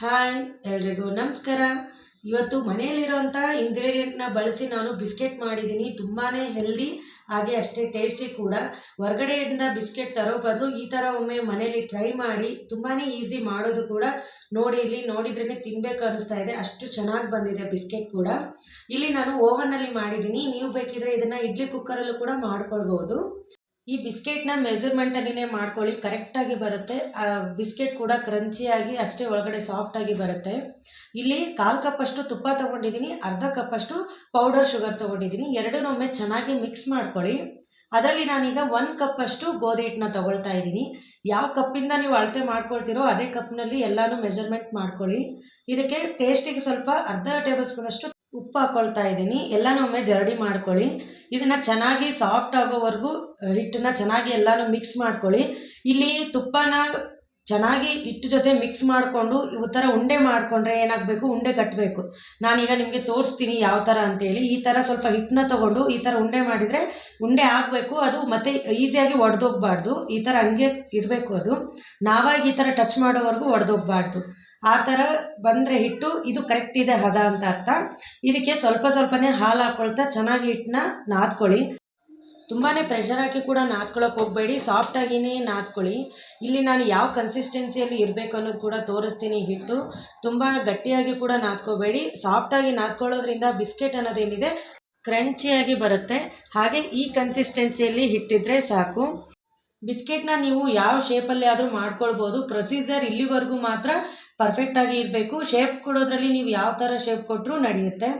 Hi, ಎಲ್ರಿಗೂ ನಮಸ್ಕಾರ. ಇವತ್ತು ಮನೆಯಲ್ಲಿರೋಂಥ ಇಂಗ್ರೀಡಿಯೆಂಟ್ನ ಬಳಸಿ ನಾನು ಬಿಸ್ಕೆಟ್ ಮಾಡಿದ್ದೀನಿ. ತುಂಬಾ ಹೆಲ್ದಿ ಹಾಗೆ ಅಷ್ಟೇ ಟೇಸ್ಟಿ ಕೂಡ. ಹೊರಗಡೆಯಿಂದ ಬಿಸ್ಕೆಟ್ ತರೋ ಬದಲು ಈ ಥರ ಒಮ್ಮೆ ಮನೇಲಿ ಟ್ರೈ ಮಾಡಿ ತುಂಬಾ ಈಸಿ ಮಾಡೋದು ಕೂಡ. ನೋಡಿ, ಇಲ್ಲಿ ನೋಡಿದ್ರೇ ತಿನ್ಬೇಕು ಅನಿಸ್ತಾ ಇದೆ. ಅಷ್ಟು ಚೆನ್ನಾಗಿ ಬಂದಿದೆ ಬಿಸ್ಕೆಟ್ ಕೂಡ. ಇಲ್ಲಿ ನಾನು ಓವನ್ನಲ್ಲಿ ಮಾಡಿದ್ದೀನಿ. ನೀವು ಬೇಕಿದ್ರೆ ಇದನ್ನು ಇಡ್ಲಿ ಕುಕ್ಕರಲ್ಲೂ ಕೂಡ ಮಾಡ್ಕೊಳ್ಬೋದು. ಈ ಬಿಸ್ಕೆಟ್ನ ಮೆಜರ್ಮೆಂಟಲ್ಲಿನೇ ಮಾಡ್ಕೊಳ್ಳಿ, ಕರೆಕ್ಟಾಗಿ ಬರುತ್ತೆ. ಆ ಬಿಸ್ಕೆಟ್ ಕೂಡ ಕ್ರಂಚಿಯಾಗಿ ಅಷ್ಟೇ ಒಳಗಡೆ ಸಾಫ್ಟಾಗಿ ಬರುತ್ತೆ. ಇಲ್ಲಿ ಕಾಲು ಕಪ್ಪಷ್ಟು ತುಪ್ಪ ತೊಗೊಂಡಿದ್ದೀನಿ, ಅರ್ಧ ಕಪ್ಪಷ್ಟು ಪೌಡರ್ ಶುಗರ್ ತೊಗೊಂಡಿದ್ದೀನಿ. ಎರಡನ್ನೊಮ್ಮೆ ಚೆನ್ನಾಗಿ ಮಿಕ್ಸ್ ಮಾಡ್ಕೊಳ್ಳಿ. ಅದರಲ್ಲಿ ನಾನೀಗ ಕಪ್ ಕಪ್ಪಷ್ಟು ಗೋಧಿ ಹಿಟ್ಟನ್ನ ತೊಗೊಳ್ತಾ ಇದ್ದೀನಿ. ಯಾವ ಕಪ್ಪಿಂದ ನೀವು ಅಳತೆ ಮಾಡ್ಕೊಳ್ತೀರೋ ಅದೇ ಕಪ್ನಲ್ಲಿ ಎಲ್ಲಾನು ಮೆಜರ್ಮೆಂಟ್ ಮಾಡ್ಕೊಳ್ಳಿ. ಇದಕ್ಕೆ ಟೇಸ್ಟಿಗೆ ಸ್ವಲ್ಪ ಅರ್ಧ ಟೇಬಲ್ ಸ್ಪೂನಷ್ಟು ಉಪ್ಪು ಹಾಕ್ಕೊಳ್ತಾ ಇದ್ದೀನಿ. ಎಲ್ಲನೂ ಒಮ್ಮೆ ಜರಡಿ ಮಾಡ್ಕೊಳ್ಳಿ. ಇದನ್ನು ಚೆನ್ನಾಗಿ ಸಾಫ್ಟ್ ಆಗೋವರೆಗೂ ಹಿಟ್ಟನ್ನ ಚೆನ್ನಾಗಿ ಎಲ್ಲನೂ ಮಿಕ್ಸ್ ಮಾಡ್ಕೊಳ್ಳಿ. ಇಲ್ಲಿ ತುಪ್ಪನ ಚೆನ್ನಾಗಿ ಹಿಟ್ಟು ಜೊತೆ ಮಿಕ್ಸ್ ಮಾಡಿಕೊಂಡು ಈ ಥರ ಉಂಡೆ ಮಾಡಿಕೊಂಡ್ರೆ ಏನಾಗಬೇಕು? ಉಂಡೆ ಕಟ್ಟಬೇಕು ನಾನೀಗ ನಿಮಗೆ ತೋರಿಸ್ತೀನಿ ಯಾವ ಥರ ಅಂತೇಳಿ. ಈ ಥರ ಸ್ವಲ್ಪ ಹಿಟ್ಟನ್ನ ತೊಗೊಂಡು ಈ ಥರ ಉಂಡೆ ಮಾಡಿದರೆ ಉಂಡೆ ಆಗಬೇಕು. ಅದು ಮತ್ತೆ ಈಸಿಯಾಗಿ ಒಡೆದೋಗ್ಬಾರ್ದು. ಈ ಥರ ಹಂಗೆ ಇರಬೇಕು ಅದು. ನಾವಾಗಿ ಈ ಥರ ಟಚ್ ಮಾಡೋವರೆಗೂ ಒಡೆದೋಗ್ಬಾರ್ದು. ಆ ಥರ ಬಂದರೆ ಹಿಟ್ಟು, ಇದು ಕರೆಕ್ಟ್ ಇದೆ ಹದ ಅಂತ ಅರ್ಥ. ಇದಕ್ಕೆ ಸ್ವಲ್ಪ ಸ್ವಲ್ಪನೇ ಹಾಲು ಹಾಕ್ಕೊಳ್ತಾ ಚೆನ್ನಾಗಿ ಹಿಟ್ಟನ್ನ ನಾದ್ಕೊಳ್ಳಿ. ತುಂಬಾ ಪ್ರೆಷರ್ ಹಾಕಿ ಕೂಡ ನಾದ್ಕೊಳ್ಳೋಕೆ ಹೋಗಬೇಡಿ ಸಾಫ್ಟಾಗಿಯೇ ನಾದ್ಕೊಳ್ಳಿ. ಇಲ್ಲಿ ನಾನು ಯಾವ ಕನ್ಸಿಸ್ಟೆನ್ಸಿಯಲ್ಲಿ ಇರಬೇಕು ಅನ್ನೋದು ಕೂಡ ತೋರಿಸ್ತೀನಿ ಹಿಟ್ಟು. ತುಂಬ ಗಟ್ಟಿಯಾಗಿ ಕೂಡ ನಾದ್ಕೋಬೇಡಿ. ಸಾಫ್ಟಾಗಿ ನಾದ್ಕೊಳ್ಳೋದ್ರಿಂದ ಬಿಸ್ಕೆಟ್ ಅನ್ನೋದೇನಿದೆ ಕ್ರಂಚಿಯಾಗಿ ಬರುತ್ತೆ. ಹಾಗೆ ಈ ಕನ್ಸಿಸ್ಟೆನ್ಸಿಯಲ್ಲಿ ಹಿಟ್ಟಿದ್ರೆ ಸಾಕು. ಬಿಸ್ಕೆಟ್ನ ನೀವು ಯಾವ ಶೇಪಲ್ಲಿ ಆದರೂ ಮಾಡ್ಕೊಳ್ಬೋದು. ಪ್ರೊಸೀಜರ್ ಇಲ್ಲಿವರೆಗೂ ಮಾತ್ರ ಪರ್ಫೆಕ್ಟಾಗಿ ಇರಬೇಕು. ಶೇಪ್ ಕೊಡೋದ್ರಲ್ಲಿ ನೀವು ಯಾವ ಥರ ಶೇಪ್ ಕೊಟ್ಟರೂ ನಡೆಯುತ್ತೆ.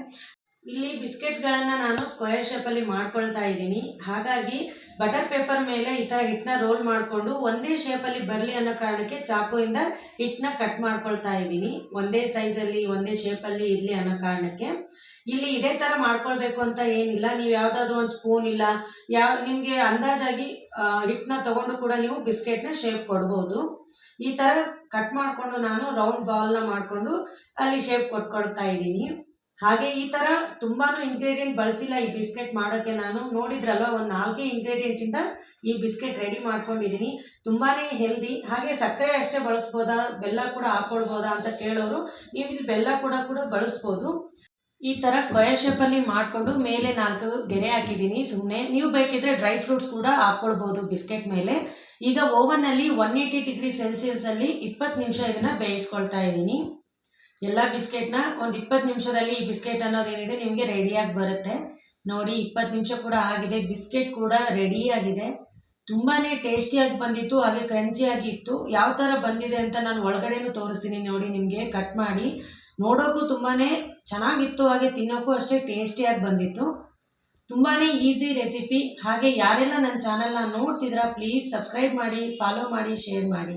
ಇಲ್ಲಿ ಬಿಸ್ಕೆಟ್ಗಳನ್ನು ನಾನು ಸ್ಕ್ವೇರ್ ಶೇಪಲ್ಲಿ ಮಾಡ್ಕೊಳ್ತಾ ಇದ್ದೀನಿ. ಹಾಗಾಗಿ ಬಟರ್ ಪೇಪರ್ ಮೇಲೆ ಈ ಥರ ಹಿಟ್ಟನ್ನ ರೋಲ್ ಮಾಡಿಕೊಂಡು ಒಂದೇ ಶೇಪಲ್ಲಿ ಬರಲಿ ಅನ್ನೋ ಕಾರಣಕ್ಕೆ ಚಾಕುವಿಂದ ಹಿಟ್ಟನ್ನ ಕಟ್ ಮಾಡ್ಕೊಳ್ತಾ ಇದ್ದೀನಿ. ಒಂದೇ ಸೈಜಲ್ಲಿ, ಒಂದೇ ಶೇಪಲ್ಲಿ ಇರಲಿ ಅನ್ನೋ ಕಾರಣಕ್ಕೆ. ಇಲ್ಲಿ ಇದೇ ಥರ ಮಾಡ್ಕೊಳ್ಬೇಕು ಅಂತ ಏನಿಲ್ಲ. ನೀವು ಯಾವುದಾದ್ರೂ ಒಂದು ಸ್ಪೂನ್ ಇಲ್ಲ, ಯಾವ ನಿಮಗೆ ಅಂದಾಜಾಗಿ ಹಿಟ್ಟನ್ನ ತೊಗೊಂಡು ಕೂಡ ನೀವು ಬಿಸ್ಕೆಟ್ನ ಶೇಪ್ ಕೊಡ್ಬೋದು. ಈ ಥರ ಕಟ್ ಮಾಡಿಕೊಂಡು ನಾನು ರೌಂಡ್ ಬಾಲ್ನ ಮಾಡಿಕೊಂಡು ಅಲ್ಲಿ ಶೇಪ್ ಕೊಟ್ಕೊಡ್ತಾ ಇದ್ದೀನಿ. ಹಾಗೆ ಈ ತರ ತುಂಬಾನು ಇಂಗ್ರೀಡಿಯಂಟ್ ಬಳಸಿಲ್ಲ ಈ ಬಿಸ್ಕೆಟ್ ಮಾಡೋಕ್ಕೆ ನಾನು. ನೋಡಿದ್ರಲ್ವ, ಒಂದು ನಾಲ್ಕೇ ಇಂಗ್ರೀಡಿಯೆಂಟಿಂದ ಈ ಬಿಸ್ಕೆಟ್ ರೆಡಿ ಮಾಡ್ಕೊಂಡಿದ್ದೀನಿ ತುಂಬಾನೇ ಹೆಲ್ದಿ ಹಾಗೆ ಸಕ್ಕರೆ ಅಷ್ಟೇ ಬಳಸ್ಬೋದಾ? ಬೆಲ್ಲ ಕೂಡ ಹಾಕೊಳ್ಬೋದಾ ಅಂತ ಕೇಳೋರು, ನೀವು ಇಲ್ಲಿ ಬೆಲ್ಲ ಕೂಡ ಕೂಡ ಬಳಸ್ಬೋದು. ಈ ಥರ ಸ್ಕ್ವೇರ್ ಶೇಪಲ್ಲಿ ಮಾಡಿಕೊಂಡು ಮೇಲೆ ನಾಲ್ಕು ಗೆರೆ ಹಾಕಿದ್ದೀನಿ ಸುಮ್ಮನೆ ನೀವು ಬೇಕಿದ್ರೆ ಡ್ರೈ ಫ್ರೂಟ್ಸ್ ಕೂಡ ಹಾಕ್ಕೊಳ್ಬೋದು ಬಿಸ್ಕೆಟ್ ಮೇಲೆ. ಈಗ ಓವನ್ನಲ್ಲಿ ಒನ್ ಏಯ್ಟಿ ಡಿಗ್ರಿ ಸೆಲ್ಸಿಯಸಲ್ಲಿ ಇಪ್ಪತ್ತು ನಿಮಿಷ ಇದನ್ನು ಬೇಯಿಸ್ಕೊಳ್ತಾ ಇದ್ದೀನಿ ಎಲ್ಲ ಬಿಸ್ಕೆಟ್ನ ಒಂದು ಇಪ್ಪತ್ತು ನಿಮಿಷದಲ್ಲಿ ಈ ಬಿಸ್ಕೆಟ್ ಅನ್ನೋದೇನಿದೆ ನಿಮಗೆ ರೆಡಿಯಾಗಿ ಬರುತ್ತೆ. ನೋಡಿ, ಇಪ್ಪತ್ತು ನಿಮಿಷ ಕೂಡ ಆಗಿದೆ. ಬಿಸ್ಕೆಟ್ ಕೂಡ ರೆಡಿಯಾಗಿದೆ ತುಂಬಾ ಟೇಸ್ಟಿಯಾಗಿ ಬಂದಿತ್ತು ಹಾಗೆ ಕ್ರಂಚಿಯಾಗಿ ಇತ್ತು. ಯಾವ ಥರ ಬಂದಿದೆ ಅಂತ ನಾನು ಒಳಗಡೆನೂ ತೋರಿಸ್ತೀನಿ ನೋಡಿ ನಿಮಗೆ ಕಟ್ ಮಾಡಿ. ನೋಡೋಕ್ಕೂ ತುಂಬಾ ಚೆನ್ನಾಗಿತ್ತು, ಹಾಗೆ ತಿನ್ನೋಕ್ಕೂ ಅಷ್ಟೇ ಟೇಸ್ಟಿಯಾಗಿ ಬಂದಿತ್ತು. ತುಂಬಾ ಈಸಿ ರೆಸಿಪಿ ಹಾಗೆ ಯಾರೆಲ್ಲ ನನ್ನ ಚಾನಲ್ನ ನೋಡ್ತಿದ್ರ ಪ್ಲೀಸ್ ಸಬ್ಸ್ಕ್ರೈಬ್ ಮಾಡಿ ಫಾಲೋ ಮಾಡಿ ಶೇರ್ ಮಾಡಿ.